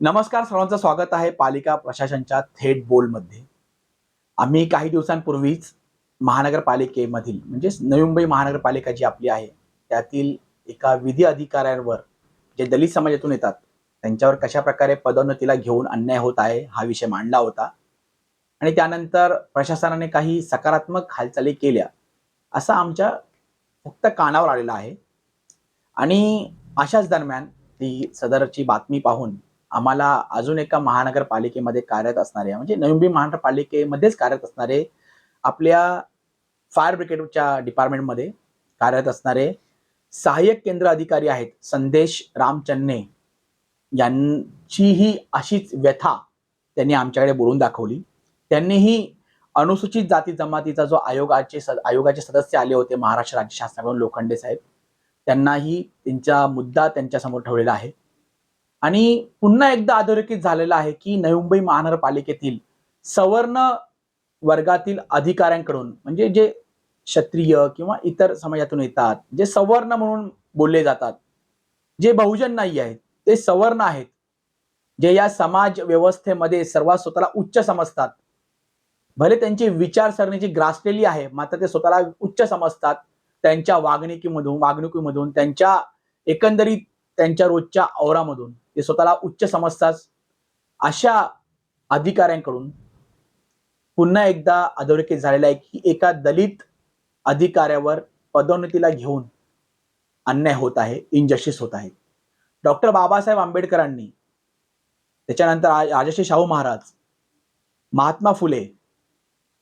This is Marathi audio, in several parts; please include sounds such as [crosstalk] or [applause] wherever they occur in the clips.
नमस्कार सर्वांचं स्वागत आहे पालिका प्रशासनच्या थेट बोलमध्ये. आम्ही काही दिवसांपूर्वीच महानगरपालिकेमधील म्हणजेच नवी मुंबई महानगरपालिका जी आपली आहे त्यातील एका विधी अधिकाऱ्यांवर जे दलित समाजातून येतात त्यांच्यावर कशा प्रकारे पदोन्नतीला घेऊन अन्याय होत आहे हा विषय मांडला होता. आणि त्यानंतर प्रशासनाने काही सकारात्मक हालचाली केल्या असं आमच्या फक्त कानावर आलेलं आहे. आणि अशाच दरम्यान ती सदरची बातमी पाहून आम्हाला अजून एका महानगरपालिकेमध्ये कार्यरत असणारे म्हणजे नवी मुंबई महानगरपालिकेमध्येच कार्यरत असणारे आपल्या फायर ब्रिगेडच्या डिपार्टमेंटमध्ये कार्यरत असणारे सहाय्यक केंद्र अधिकारी आहेत संदेश रामचन्ने. यांचीही अशीच व्यथा त्यांनी आमच्याकडे बोलून दाखवली. त्यांनीही अनुसूचित जाती जमातीचा जो आयोगाचे सद आयोगाचे सदस्य आले होते महाराष्ट्र राज्य शासनाकडून लोखंडे साहेब त्यांनाही त्यांचा मुद्दा त्यांच्यासमोर ठेवलेला आहे. आणि पुन्हा एकदा अधोरेखित झालेला आहे की नवी मुंबई महानगरपालिकेतील सवर्ण वर्गातील अधिकाऱ्यांकडून म्हणजे जे क्षत्रिय किंवा इतर समाजातून येतात जे सवर्ण म्हणून बोलले जातात जे बहुजन नाही आहेत ते सवर्ण आहेत जे या समाज व्यवस्थेमध्ये सर्वात स्वतःला उच्च समजतात. भले त्यांची विचारसरणीची ग्रासलेली आहे मात्र ते स्वतःला उच्च समजतात. त्यांच्या वागणुकीमधून वागणुकीमधून त्यांच्या एकंदरीत त्यांच्या रोजच्या औरामधून. ते स्वतःला उच्च समजतात. अशा अधिकाऱ्यांकडून पुन्हा एकदा अधोरेखित झालेला आहे की एका दलित अधिकाऱ्यावर पदोन्नतीला घेऊन अन्याय होत आहे इनजस्टिस होत आहे. डॉक्टर बाबासाहेब आंबेडकरांनी त्याच्यानंतर आ- राजश्री शाहू महाराज महात्मा फुले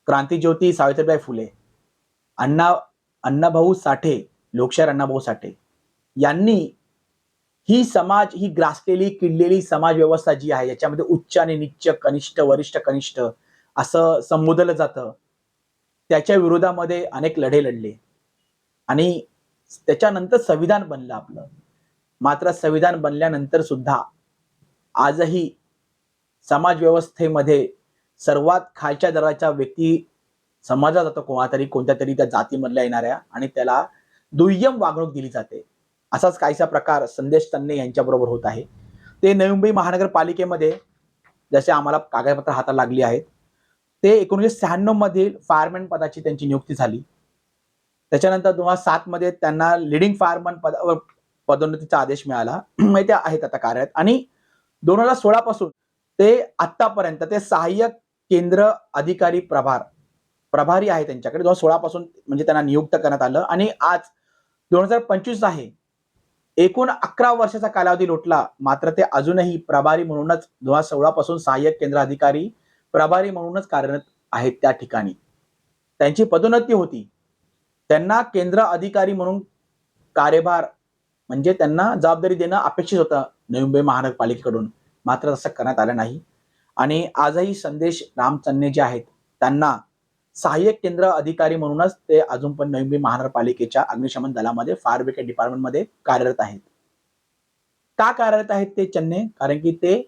क्रांतीज्योती सावित्रीबाई फुले अण्णा अण्णाभाऊ साठे लोकशाहीर अण्णाभाऊ साठे यांनी ही समाज ही ग्रासलेली किडलेली समाज व्यवस्था जी आहे याच्यामध्ये उच्च आणि निच्च कनिष्ठ वरिष्ठ कनिष्ठ असं संबोधलं जातं. त्याच्या विरोधामध्ये अनेक लढे लढले. आणि त्याच्यानंतर संविधान बनलं आपलं. मात्र संविधान बनल्यानंतर सुद्धा आजही समाज व्यवस्थेमध्ये सर्वात खालच्या दराच्या व्यक्ती समाजात जातो कोणा तरी कोणत्या तरी त्या जातीमधल्या येणाऱ्या आणि त्याला दुय्यम वागणूक दिली जाते. असाच काहीसा प्रकार संदेश तन्ने यांच्याबरोबर होत आहे. ते नवी मुंबई महानगरपालिकेमध्ये जसे आम्हाला कागदपत्र हाताला लागली आहेत ते एकोणीसशे शहाण्णव मधील फायरमॅन पदाची त्यांची नियुक्ती झाली. त्याच्यानंतर दोन हजार सात मध्ये त्यांना लिडिंग फायरमॅन पदावर पदोन्नतीचा आदेश मिळाला. [clears throat] ते आहेत आता कार्यरत आणि दोन हजार सोळा पासून ते आतापर्यंत ते सहाय्यक केंद्र अधिकारी प्रभार प्रभारी आहे त्यांच्याकडे. दोन हजार सोळा पासून म्हणजे त्यांना नियुक्त करण्यात आलं. आणि आज दोन हजार पंचवीस आहे एकूण अकरा वर्षाचा कालावधी लोटला. मात्र ते अजूनही प्रभारी म्हणूनच दोन हजार सोळा पासून सहाय्यक केंद्र अधिकारी प्रभारी म्हणूनच कार्यरत आहेत त्या ठिकाणी. त्यांची पदोन्नती होती. त्यांना केंद्र अधिकारी म्हणून कार्यभार म्हणजे त्यांना जबाबदारी देणं अपेक्षित होतं नवी मुंबई महानगरपालिकेकडून. मात्र तसं करण्यात आलं नाही. आणि आजही संदेश रामचन्ने जे आहेत त्यांना सहाय्यक केंद्र अधिकारी म्हणूनच ते अजून पण नवी मुंबई महानगरपालिकेच्या अग्निशमन दलामध्ये फायर ब्रिगेड डिपार्टमेंटमध्ये कार्यरत आहेत. का कार्यरत आहेत ते चन्ने कारण की ते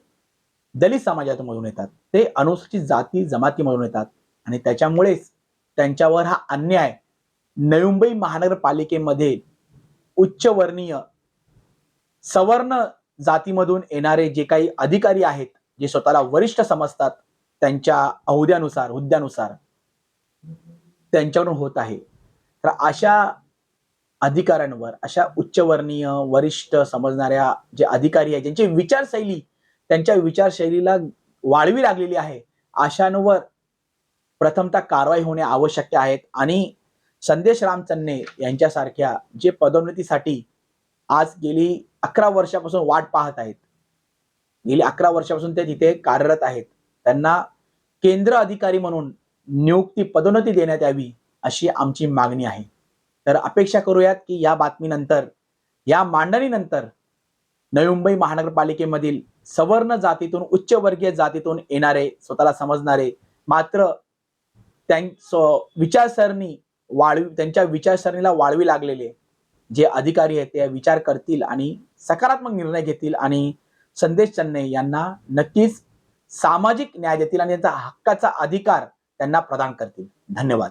दलित समाजातून येतात. ते अनुसूचित जाती जमातीमधून येतात. आणि त्याच्यामुळेच त्यांच्यावर हा अन्याय नवी मुंबई महानगरपालिकेमध्ये उच्चवर्णीय सवर्ण जातीमधून येणारे जे काही अधिकारी आहेत जे स्वतःला वरिष्ठ समजतात त्यांच्या अहुद्यानुसार हुद्द्यानुसार त्यांच्याकडून होत आहे. तर अशा अधिकाऱ्यांवर अशा उच्चवर्णीय वरिष्ठ समजणाऱ्या जे अधिकारी आहेत ज्यांची विचारशैली त्यांच्या विचारशैलीला वाढवी लागलेली आहे अशांवर प्रथमतः कारवाई होणे आवश्यक आहेत आणि संदेश रामचन्ने यांच्यासारख्या जे पदोन्नतीसाठी आज गेली अकरा वर्षापासून वाट पाहत आहेत गेली अकरा वर्षापासून ते तिथे कार्यरत आहेत त्यांना केंद्र अधिकारी म्हणून नियुक्ती पदोन्नती देण्यात यावी अशी आमची मागणी आहे. तर अपेक्षा करूयात की या बातमीनंतर या मांडणीनंतर नवी मुंबई महानगरपालिकेमधील सवर्ण जातीतून उच्चवर्गीय जातीतून येणारे स्वतःला समजणारे मात्र त्यां विचारसरणी वाळवी त्यांच्या विचारसरणीला वाळवी लागलेले जे अधिकारी आहेत ते विचार करतील आणि सकारात्मक निर्णय घेतील आणि संदेश चन्ने यांना नक्कीच सामाजिक न्याय देतील आणि त्यांचा हक्काचा अधिकार त्यांना प्रदान करतील. धन्यवाद.